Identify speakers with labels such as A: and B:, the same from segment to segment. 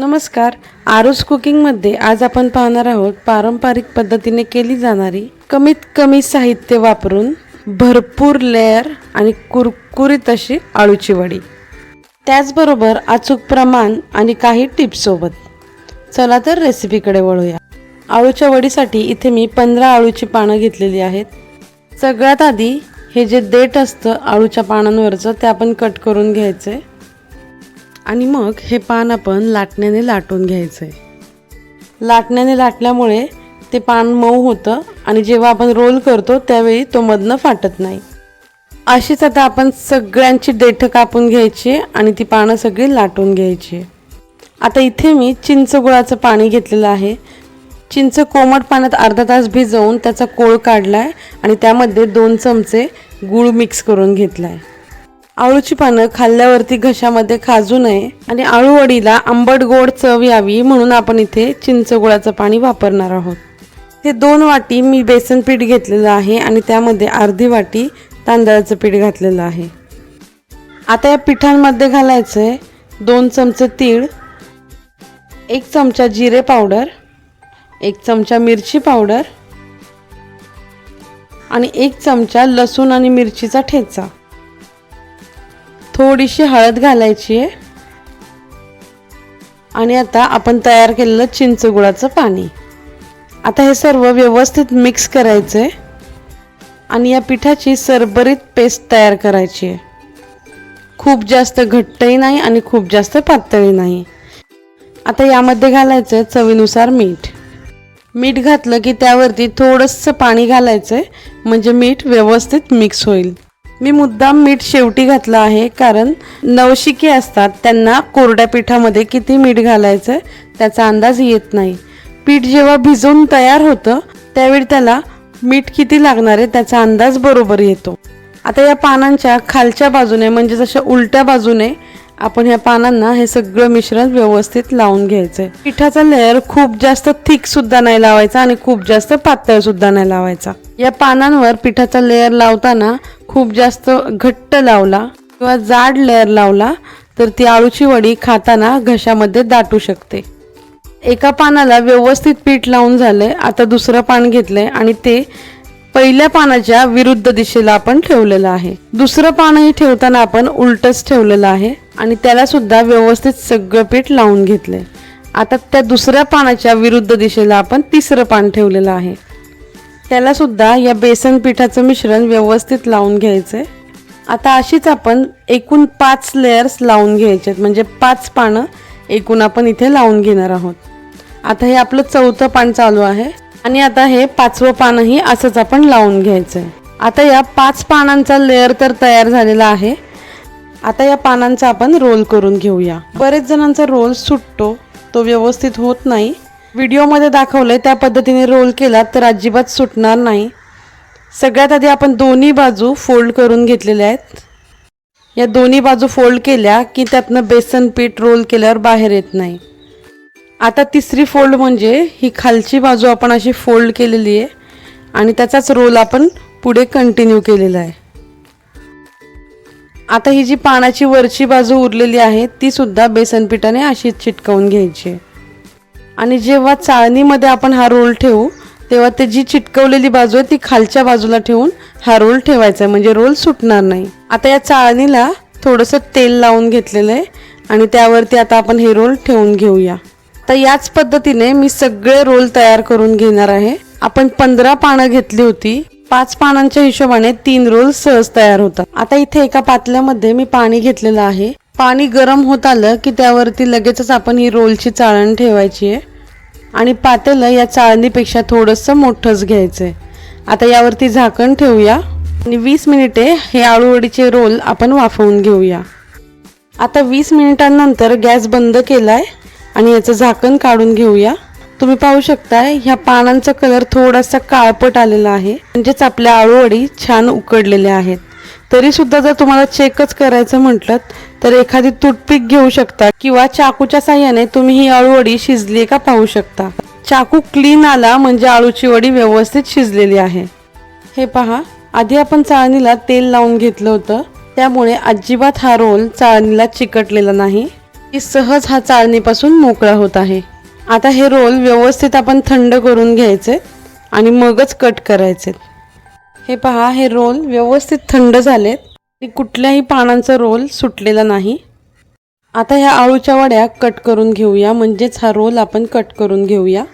A: नमस्कार. आरुस कुकिंगमध्ये आज आपण पाहणार आहोत पारंपरिक पद्धतीने केली जाणारी कमीत कमी साहित्य वापरून भरपूर लेअर आणि कुरकुरीत अशी आळूची वडी. त्याचबरोबर अचूक प्रमाण आणि काही टिप्ससोबत चला तर रेसिपीकडे वळूया. आळूच्या वडीसाठी इथे मी पंधरा आळूची पानं घेतलेली आहेत. सगळ्यात आधी हे जे देठ असतं आळूच्या पानांवरचं ते आपण कट करून घ्यायचं आहे आणि मग हे पान आपण लाटण्याने लाटून घ्यायचं. आहे लाटण्याने लाटल्यामुळे ते पान मऊ होतं आणि जेव्हा आपण रोल करतो त्यावेळी तो मधनं फाटत नाही. अशीच आता आपण सगळ्यांची देठं कापून घ्यायची आणि ती पानं सगळी लाटून घ्यायची. आता इथे मी चिंच गुळाचं पाणी घेतलेलं आहे. चिंच कोमट पाण्यात अर्धा तास भिजवून त्याचा कोळ काढला आहे आणि त्यामध्ये दोन चमचे गूळ मिक्स करून घेतला आहे आळूची पानं खाल्ल्यावरती घशामध्ये खाजू नये आणि आळूवडीला आंबट गोड चव यावी म्हणून आपण इथे चिंच गुळाचं पाणी वापरणार आहोत. ते दोन वाटी मी बेसन पीठ घेतलेलं आहे आणि त्यामध्ये अर्धी वाटी तांदळाचं पीठ घातलेलं आहे. आता या पिठांमध्ये घालायचं आहे दोन चमचे तीळ एक चमचा जिरे पावडर एक चमचा मिरची पावडर आणि एक चमचा लसूण आणि मिरचीचा ठेचा. थोडीशी हळद घालायची आहे. आणि आता आपण तयार केलेलं चिंच गुळाचं पाणी. आता हे सर्व व्यवस्थित मिक्स करायचं आहे आणि या पिठाची सरबरीत पेस्ट तयार करायची आहे. खूप जास्त घट्टही नाही आणि खूप जास्त पातळही नाही. आता यामध्ये घालायचं आहे चवीनुसार मीठ. मीठ घातलं की त्यावरती थोडंसं पाणी घालायचं आहे म्हणजे मीठ व्यवस्थित मिक्स होईल. मी मुद्दाम मीठ शेवटी घातलं आहे कारण नवशिके असतात त्यांना कोरड्या पिठामध्ये किती मीठ घालायचं त्याचा अंदाज येत नाही. पीठ जेव्हा भिजवून तयार होतं त्यावेळी त्याला मीठ किती लागणार आहे त्याचा अंदाज बरोबर येतो. आता या पानांच्या खालच्या बाजूने म्हणजे जशा उलट्या बाजूने आपण ह्या पानांना हे सगळं मिश्रण व्यवस्थित लावून घ्यायचंय. पिठाचा लेअर खूप जास्त थिक सुद्धा नाही लावायचा आणि खूप जास्त पातळ सुद्धा नाही लावायचा. या पानांवर पिठाचा लेअर लावताना खूप जास्त घट्ट लावला किंवा जाड लेअर लावला तर ती आळूची वडी खाताना घशामध्ये दाटू शकते. एका पानाला व्यवस्थित पीठ लावून झालंय आता दुसरं पान घेतलंय आणि ते पहिल्या पानाच्या विरुद्ध दिशेला आपण ठेवलेलं आहे. दुसरं पानही ठेवताना आपण उलटच ठेवलेलं आहे आणि त्याला सुद्धा व्यवस्थित सगळं पीठ लावून घेतलंय. आता त्या दुसऱ्या पानाच्या विरुद्ध दिशेला आपण तिसरं पान ठेवलेलं आहे. त्याला सुद्धा या बेसन पिठाचं मिश्रण व्यवस्थित लावून घ्यायचं आहे आता अशीच आपण एकूण पाच लेयर्स लावून घ्यायचे म्हणजे पाच पानं एकूण आपण इथे लावून घेणार आहोत. आता हे आपलं चौथं पान चालू आहे. आणि आता हे पाचवं पानही असंच आपण लावून घ्यायचं आहे आता या पाच पानांचा लेअर तर तयार झालेला आहे. आता या पानांचा आपण रोल करून घेऊया. बरेच जणांचा रोल सुटतो. तो व्यवस्थित होत नाही. व्हिडिओमध्ये दाखवलं आहे त्या पद्धतीने रोल केला तर अजिबात सुटणार नाही. सगळ्यात आधी आपण दोन्ही बाजू फोल्ड करून घेतलेल्या आहेत. या दोन्ही बाजू फोल्ड केल्या की त्यातनं बेसन पीठ रोल केल्यावर बाहेर येत नाही. आता तिसरी फोल्ड म्हणजे ही खालची बाजू आपण अशी फोल्ड केलेली आहे आणि त्याचाच रोल आपण पुढे कंटिन्यू केलेला आहे. आता ही जी पानाची वरची बाजू उरलेली आहे ती सुद्धा बेसन अशीच चिटकवून घ्यायची आणि जेव्हा चाळणीमध्ये आपण हा रोल ठेवू तेव्हा ते जी चिटकवलेली बाजू आहे ती खालच्या बाजूला ठेवून हा रोल ठेवायचा आहे म्हणजे रोल सुटणार नाही. आता या चाळणीला थोडंसं तेल लावून घेतलेलं आहे आणि त्यावरती आता आपण हे रोल ठेवून घेऊया. तर याच पद्धतीने मी सगळे रोल तयार करून घेणार आहे. आपण पंधरा पानं घेतली होती. पाच पानांच्या हिशोबाने तीन रोल सहज तयार होतात. आता इथे एका पातल्यामध्ये मी पाणी घेतलेलं आहे. पाणी गरम होत आलं की त्यावरती लगेचच आपण ही रोलची चाळण ठेवायची आहे. आणि पातेलं या चाळणीपेक्षा थोडंसं मोठंच घ्यायचं आहे आता यावरती झाकण ठेवूया. आणि वीस मिनिटे हे आळूवडीचे रोल आपण वाफवून घेऊया. आता वीस मिनिटांनंतर गॅस बंद केलाय आणि याचं झाकण काढून घेऊया. तुम्ही पाहू शकताय ह्या पानांचा कलर थोडासा काळपट आलेला आहे. म्हणजेच आपल्या आळूवडी छान उकडलेल्या आहेत. तरी सुद्धा जर तुम्हाला चेकच करायचं म्हटलं तर एखादी तुटपीक घेऊ शकता किंवा चाकूच्या साह्याने तुम्ही ही अळूवडी शिजली का पाहू शकता. चाकू क्लीन आला म्हणजे आळूची वडी व्यवस्थित शिजलेली आहे. हे पहा आधी आपण चाळणीला तेल लावून घेतलं होतं त्यामुळे अजिबात हा रोल चाळणीला चिकटलेला नाही. की सहज हा चाळणीपासून मोकळा होत आहे. आता हे रोल व्यवस्थित आपण थंड करून घ्यायचे आणि मगच कट करायचे. हे पहा हे रोल व्यवस्थित थंड झालेत. आणि कुठल्याही पानांचा रोल सुटलेला नाही. आता ह्या आळूच्या वड्या कट करून घेऊया. म्हणजेच हा रोल आपण कट करून घेऊया.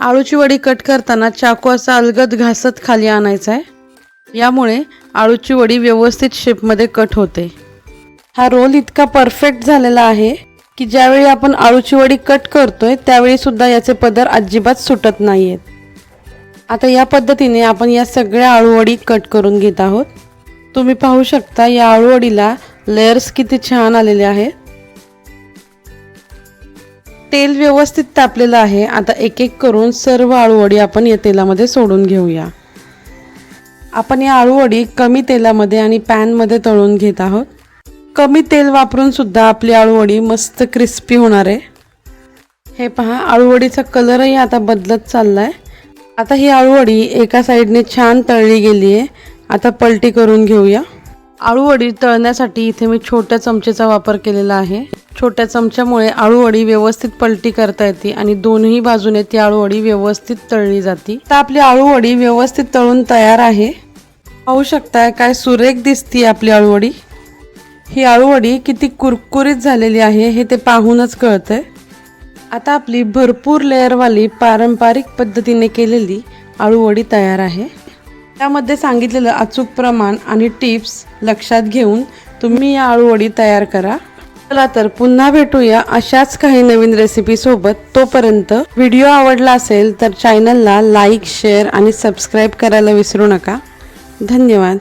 A: आळूची वडी कट करताना चाकू असा अलगद घासत खाली आणायचा आहे. यामुळे आळूची वडी व्यवस्थित शेपमध्ये कट होते. हा रोल इतका परफेक्ट झालेला आहे की ज्यावेळी आपण आळूची वडी कट करतोय त्यावेळी सुद्धा याचे पदर अजिबात सुटत नाही आहेत आता या पद्धतीने आपण या सगळ्या आळूवडी कट करून घेत आहोत. तुम्ही पाहू शकता या आळूवडीला लेयर्स किती छान आलेले आहेत तेल व्यवस्थित तापलेलं आहे. आता एक एक करून सर्व आळूवडी आपण या तेलामध्ये सोडून घेऊया. आपण या आळूवडी कमी तेलामध्ये आणि पॅनमध्ये तळून घेत आहोत. कमी तेल वापरून सुद्धा आपली आळूवडी मस्त क्रिस्पी होणार आहे. हे पहा आळूवडीचा कलरही आता बदलत चाललाय. आता ही आळूवडी एका साईडने छान तळली गेली आहे आता पलटी करून घेऊया. आळूवडी तळण्यासाठी इथे मी छोट्या चमचेचा वापर केलेला आहे. छोट्या चमच्यामुळे आळूवडी व्यवस्थित पलटी करता येते आणि दोन्ही बाजूने ती आळूवडी व्यवस्थित तळली जाते. तर आपली आळूवडी व्यवस्थित तळून तयार आहे. पाहू शकताय काय सुरेख दिसती आपली आळूवडी. ही आळूवडी किती कुरकुरीत झालेली आहे हे ते पाहूनच कळतंय. आता आपली भरपूर लेअरवाली पारंपरिक पद्धतीने केलेली आळूवडी तयार आहे. त्यामध्ये सांगितलेलं अचूक प्रमाण आणि टिप्स लक्षात घेऊन तुम्ही या आळूवडी तयार करा. चला तर पुन्हा भेटूया अशाच काही नवीन रेसिपीसोबत तोपर्यंत व्हिडिओ आवडला असेल तर चॅनलला लाईक शेअर आणि सबस्क्राईब करायला विसरू नका. धन्यवाद.